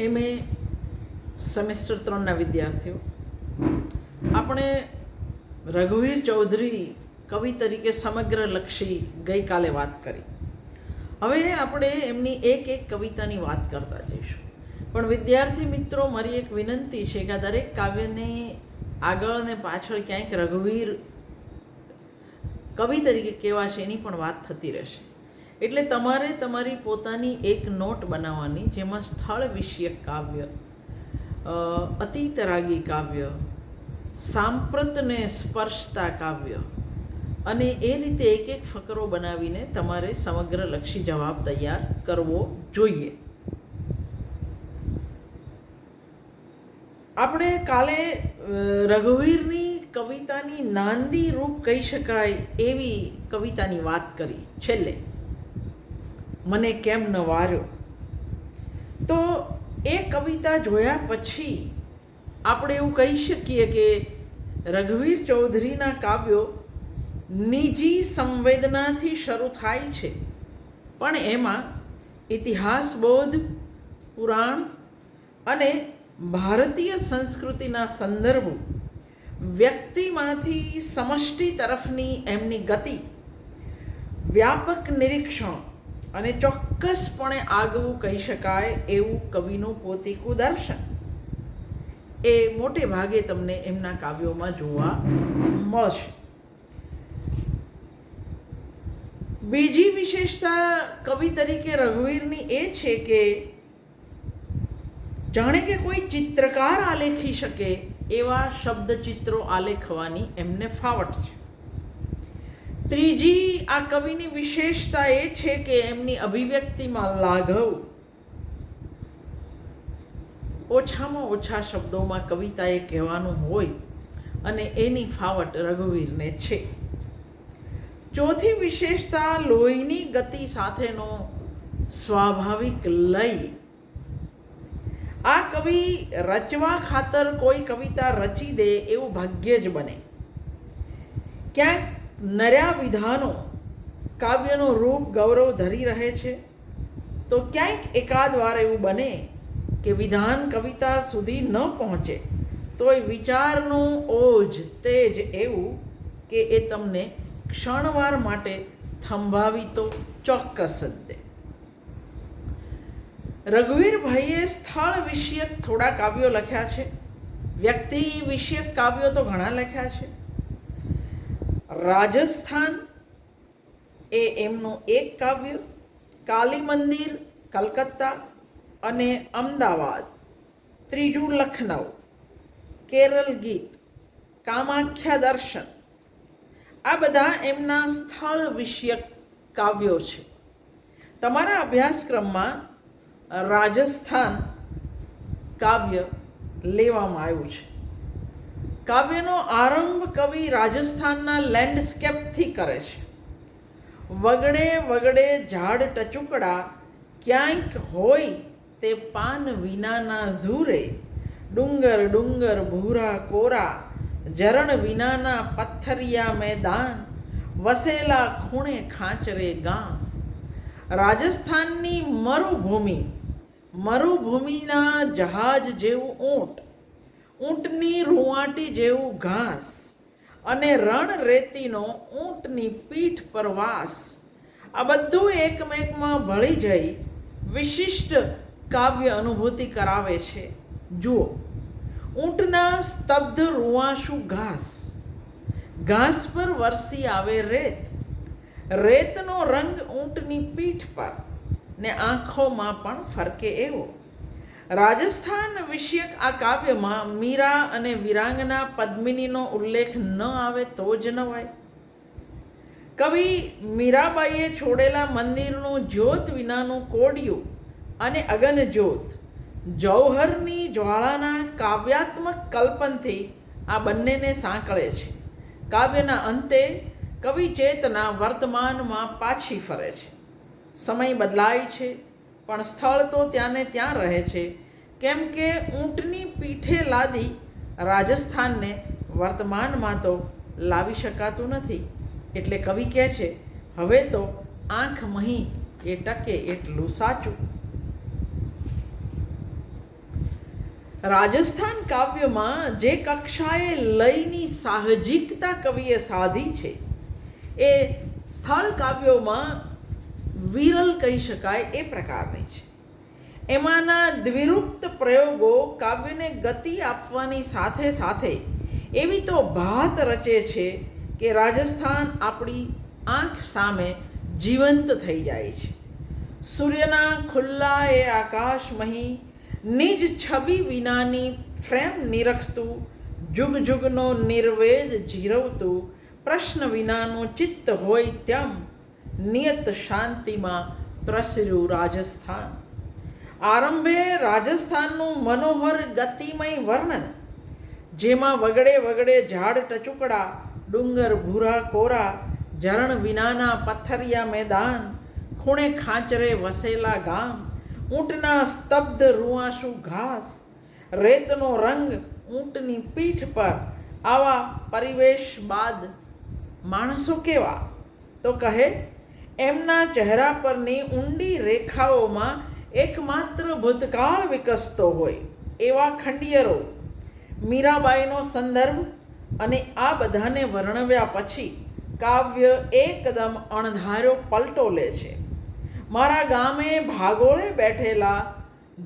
MA semester ત્રણના વિદ્યાર્થીઓ, આપણે રઘુવીર ચૌધરી કવિ તરીકે સમગ્રલક્ષી ગઈકાલે વાત કરી. હવે આપણે એમની એક એક કવિતાની વાત કરતા જઈશું. પણ વિદ્યાર્થી મિત્રો, મારી એક વિનંતી છે કે દરેક કાવ્યને આગળ અને પાછળ ક્યાંક રઘુવીર કવિ તરીકે કેવા છે એની પણ વાત થતી રહેશે. એટલે તમારે તમારી પોતાની એક નોટ બનાવવાની, જેમાં સ્થળ વિષયક કાવ્ય અતિતરાગી કાવ્ય, સાંપ્રતને સ્પર્શતા કાવ્ય, અને એ રીતે એક એક ફકરો બનાવીને તમારે સમગ્ર લક્ષી જવાબ તૈયાર કરવો જોઈએ. આપણે કાલે રઘુવીરની કવિતાની નાંદી રૂપ કહી શકાય એવી કવિતાની વાત કરી, છેલ્લે. મને કેમ ન વાર્યો? તો એ કવિતા જોયા પછી આપણે એવું કહી શકીએ કે રઘુવીર ચૌધરીના કાવ્યો નિજી સંવેદનાથી શરૂ થાય છે. પણ એમાં ઇતિહાસબોધ, પુરાણ અને ભારતીય સંસ્કૃતિના સંદર્ભો વ્યક્તિમાંથી સમષ્ટિ તરફની એમની ગતિ, વ્યાપક નિરીક્ષણ અને ચોક્કસપણે આગવું કહી શકાય એવું કવિનું પોતીકું દર્શન. એ મોટે ભાગે તમને એમના કાવ્યોમાં જોવા મળશે. બીજી વિશેષતા કવિ તરીકે રઘુવીરની એ છે કે જાણે કે કોઈ ચિત્રકાર આલેખી શકે એવા શબ્દ ચિત્રો આલેખવાની એમને ફાવટ છે. ત્રીજી આ કવિની વિશેષતા એ છે કે એમની અભિવ્યક્તિમાં લાઘવ. ઓછામાં ઓછા શબ્દોમાં કવિતાએ કહેવાનું હોય અને એની ફાવટ રઘુવીરને છે. ચોથી વિશેષતા લોહીની ગતિ સાથેનો સ્વાભાવિક લય. આ કવિ રચવા ખાતર કોઈ કવિતા રચી દે એવું ભાગ્ય જ બને. ક્યાંક નર્યા વિધાનો કાવ્યનું રૂપ ગૌરવ ધરી રહે છે, તો ક્યાંક એકાદ વાર એવું બને કે વિધાન કવિતા સુધી ન પહોંચે તો એ વિચારનું ઓજ તેજ એવું કે એ તમને ક્ષણવાર માટે થંભાવી તો ચોક્કસ જ દે. રઘુવીરભાઈએ સ્થળ વિષયક થોડા કાવ્યો લખ્યા છે, વ્યક્તિ વિષયક કાવ્યો તો ઘણા લખ્યા છે રાજસ્થાન એ એમનું એક કાવ્ય, કાલી મંદિર, કલકત્તા અને અમદાવાદ. ત્રીજું લખનઉ કેરળ ગીત, કામાખ્યા દર્શન. આ બધા એમના સ્થળ વિષયક કાવ્યો છે. તમારા અભ્યાસક્રમમાં રાજસ્થાન કાવ્ય લેવામાં આવ્યું છે. કાવ્યનો આરંભ કવિ રાજસ્થાનના લેન્ડસ્કેપથી કરે છે. વગડે વગડે ઝાડ ટચુકડા, ક્યાંક હોય તે પાન વિનાના ઝૂરે, ડુંગર ડુંગર ભૂરા કોરા જરણ વિનાના પથ્થરિયા મેદાન, વસેલા ખૂણે ખાંચરે ગામ. રાજસ્થાનની મરુભૂમિ, મરુભૂમિના જહાજ જેવું ઊંટ ઊંટની રૂંવાટી જેવું ઘાસ અને રણ રેતીનો ઊંટની પીઠ પર વાસ. આ બધું એકમેકમાં ભળી જઈ વિશિષ્ટ કાવ્ય અનુભૂતિ કરાવે છે. જુઓ, ઊંટના સ્તબ્ધ રૂવાશું ઘાસ. ઘાસ પર વરસી આવે રેત. રેતનો રંગ ઊંટની પીઠ પર ને આંખોમાં પણ ફરકે એવો. રાજસ્થાન વિષયક આ કાવ્યમાં મીરા અને વિરાંગના પદ્મિનીનો ઉલ્લેખ ન આવે તો જ નવાય. કવિ મીરાબાઈએ છોડેલા મંદિરનું જ્યોત વિનાનું કોડિયું અને અગનજ્યોત. જૌહરની જ્વાળાના કાવ્યાત્મક કલ્પનથી આ બંનેને સાંકળે છે. કાવ્યના અંતે કવિ ચેતના વર્તમાનમાં પાછી ફરે છે. સમય બદલાય છે. પણ સ્થળ તો ત્યાંને ત્યાં રહે છે. કેમ કે ઊંટની પીઠે લાદી રાજસ્થાનને વર્તમાનમાં તો લાવી શકાતું નથી. એટલે કવિ કહે છે, હવે તો આંખ મહી એ ટકે એટલું સાચું. રાજસ્થાન કાવ્યમાં જે કક્ષાએ લયની સાહજિકતા કવિએ સાધી છે, એ સ્થળ કાવ્યોમાં વિરલ કહી શકાય એ પ્રકારની છે. એમાંના દ્વિરૂપ્ત પ્રયોગો કાવ્યને ગતિ આપવાની સાથે સાથે એવી તો ભાત રચે છે કે રાજસ્થાન આપણી આંખ સામે જીવંત થઈ જાય છે. સૂર્યના ખુલ્લા એ આકાશમહી નિજ છબી વિનાની ફ્રેમ નિરખતું જુગ જુગનો નિર્વેદ જીરવતું, પ્રશ્ન વિનાનું ચિત્ત હોય તેમ નિયત શાંતિમાં પ્રસર્યું રાજસ્થાન. આરંભે રાજસ્થાનનું મનોહર ગતિમય વર્ણન, જેમાં વગડે વગડે ઝાડ ટચુકડા, ડુંગર ભૂરા કોરા, ઝરણ વિનાના પથ્થરિયા મેદાન, ખૂણે ખાંચરે વસેલા ગામ, ઊંટના સ્તબ્ધ રૂઆશુ ઘાસ, રેતનો રંગ ઊંટની પીઠ પર આવા પરિવેશ બાદ માણસો કેવા? તો કહે એમના ચહેરા પરની ઊંડી રેખાઓમાં એકમાત્ર ભૂતકાળ વિકસતો હોય, એવા ખંડિયરો. મીરાબાઈનો સંદર્ભ અને આ બધાને વર્ણવ્યા પછી કાવ્ય એકદમ અણધાર્યો પલટો લે છે. મારા ગામે ભાગોળે બેઠેલા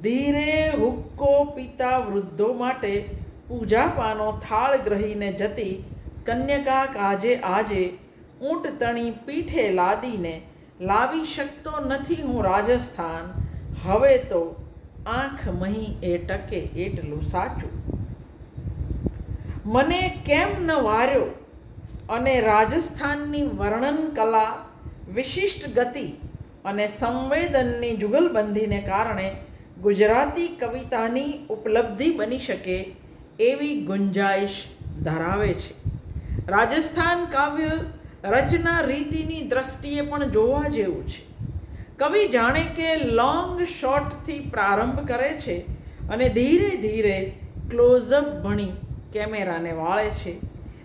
ધીરે હુક્કો પીતા વૃદ્ધો માટે પૂજાપાનો થાળ ગ્રહીને જતી કન્યકા કાજે આજે ઊંટ તણી પીઠે લાદીને લાવી શકતો નથી હું રાજસ્થાન. હવે તો આંખ મહી એ ટકે એટલું સાચું. મને કેમ ન વાર્યો? અને રાજસ્થાનની વર્ણન કલા, વિશિષ્ટ ગતિ અને સંવેદનની જુગલબંધીને કારણે ગુજરાતી કવિતાની ઉપલબ્ધિ બની શકે એવી ગુંજાઈશ ધરાવે છે. રાજસ્થાન કાવ્ય રચના રીતિની દ્રષ્ટિએ પણ જોવા જેવું છે. કવિ જાણે કે લોંગ શોટથી પ્રારંભ કરે છે અને ધીરે ધીરે ક્લોઝઅપ ભણી કેમેરાને વાળે છે.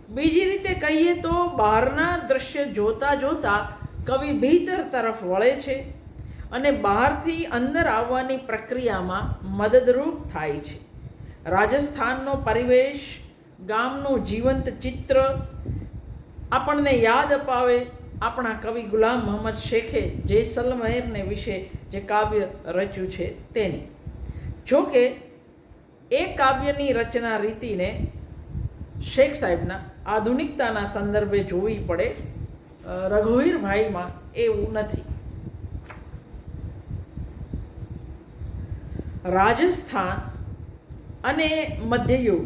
બીજી રીતે કહીએ તો બહારના દ્રશ્ય જોતા જોતા કવિ ભીતર તરફ વળે છે અને બહારથી અંદર આવવાની પ્રક્રિયામાં મદદરૂપ થાય છે. રાજસ્થાનનો પરિવેશ, ગામનું જીવંત ચિત્ર આપણને યાદ અપાવે આપણા કવિ ગુલામ મોહમ્મદ શેખે જેસલમેરને વિશે જે કાવ્ય રચ્યું છે તેની. જોકે એ કાવ્યની રચના રીતિને શેખ સાહેબના આધુનિકતાના સંદર્ભે જોવી પડે રઘુવીરભાઈમાં એવું નથી. રાજસ્થાન અને મધ્યયુગ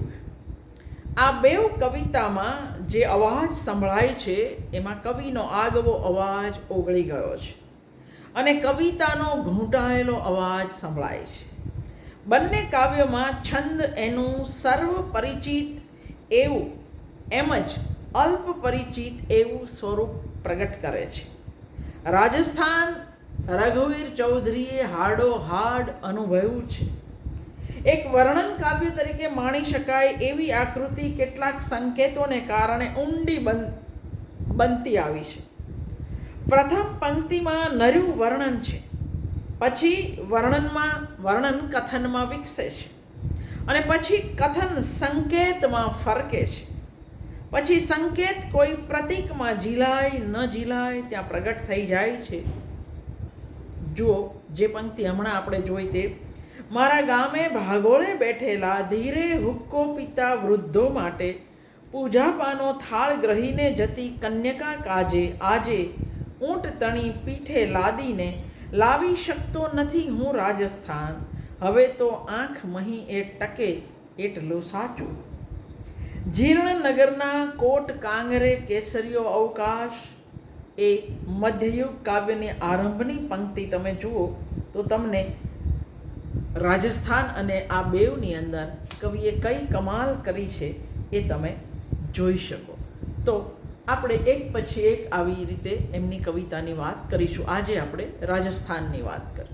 આ બેવ કવિતામાં જે અવાજ સંભળાય છે, એમાં કવિનો આગવો અવાજ ઓગળી ગયો છે અને કવિતાનો ઘૂંટાયેલો અવાજ સંભળાય છે. બંને કાવ્યમાં છંદ એનું સર્વ પરિચિત એવું, એમ જ અલ્પ પરિચિત એવું સ્વરૂપ પ્રગટ કરે છે. રાજસ્થાન રઘુવીર ચૌધરીએ હાડો હાડ અનુભવ્યું છે. એક વર્ણન કાવ્ય તરીકે માણી શકાય એવી આકૃતિ કેટલાક સંકેતોને કારણે ઊંડી બન, બનતી આવી છે. પ્રથમ પંક્તિમાં નર્યું વર્ણન છે. પછી વર્ણનમાં, વર્ણન કથનમાં વિકસે છે. અને પછી કથન સંકેતમાં ફરકે છે. પછી સંકેત કોઈ પ્રતીકમાં ઝીલાય, ન ઝીલાય, ત્યાં પ્રગટ થઈ જાય છે. જુઓ, જે પંક્તિ હમણાં આપણે જોઈ તે મારા ગામે ભાગોળે બેઠેલા ધીરે હુક્કો પીતા વૃદ્ધો માટે પૂજાપાનો થાળ ગ્રહીને જતી કન્યકા કાજે આજે ઊંટ તણી પીઠે લાદીને લાવી શકતો નથી હું રાજસ્થાન. હવે તો આંખ મહી એ ટકે એટલું સાચું. જીર્ણનગરના કોટ કાંગરે કેસરીયો અવકાશ. એ મધ્યયુગ કાવ્યની આરંભની પંક્તિ તમે જુઓ તો તમને રાજસ્થાન અને આ બેવની અંદર કવિએ કઈ કમાલ કરી છે એ તમે જોઈ શકો. તો આપણે એક પછી એક આવી રીતે એમની કવિતાની વાત કરીશું. આજે આપણે રાજસ્થાનની વાત કરીશું.